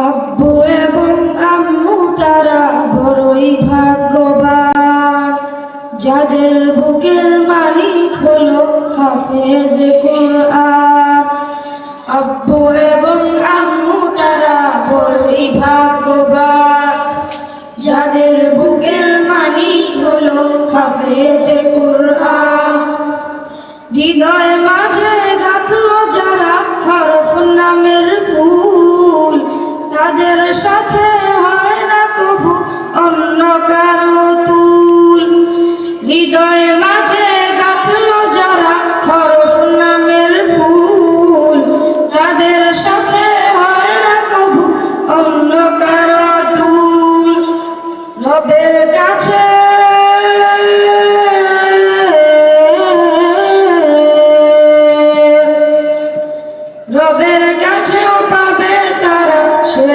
আব্বু এবং আম্মু তারা বড়ই ভাগ্যবান। যাদের বুকের মানি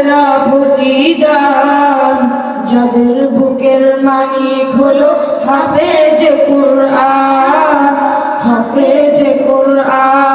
না প্রতিদান। যাদের বুকের মালিক হলো হাফেজ কুরআন হাফেজ কুরআন।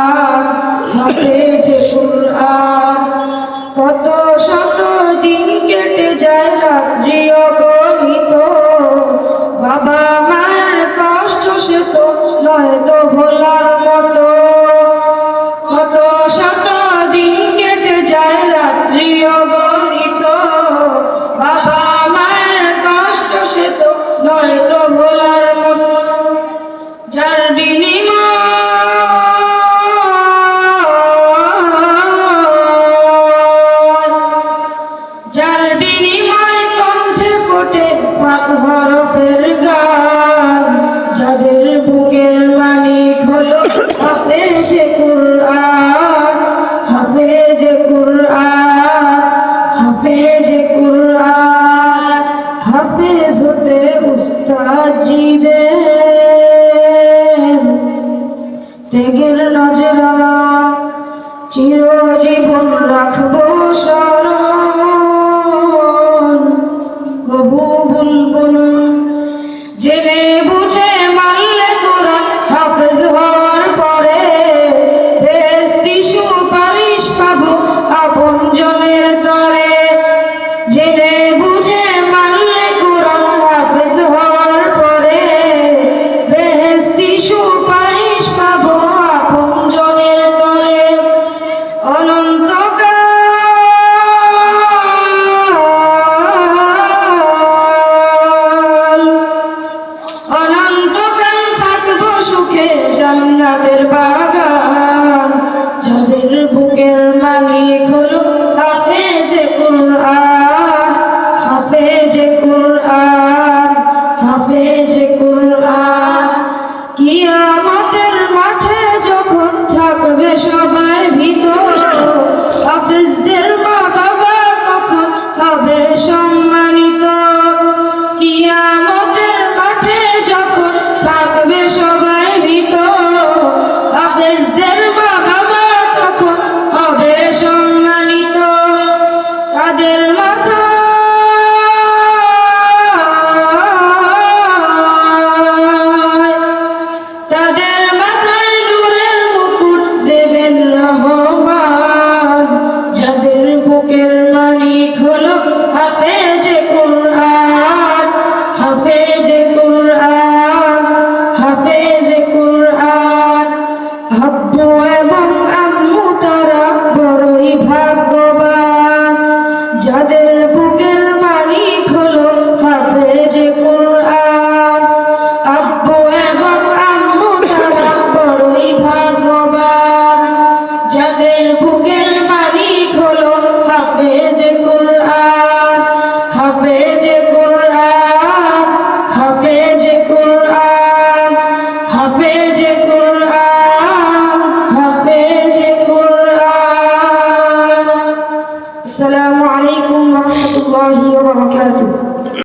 ত্যাগের নজরানা জান্নাতের বাগান। যাদের বুকের মালিক হলো হাফেজে কুরআন। হাফেজে কুরআন হাফেজে কুরআন। কিয়াম his death.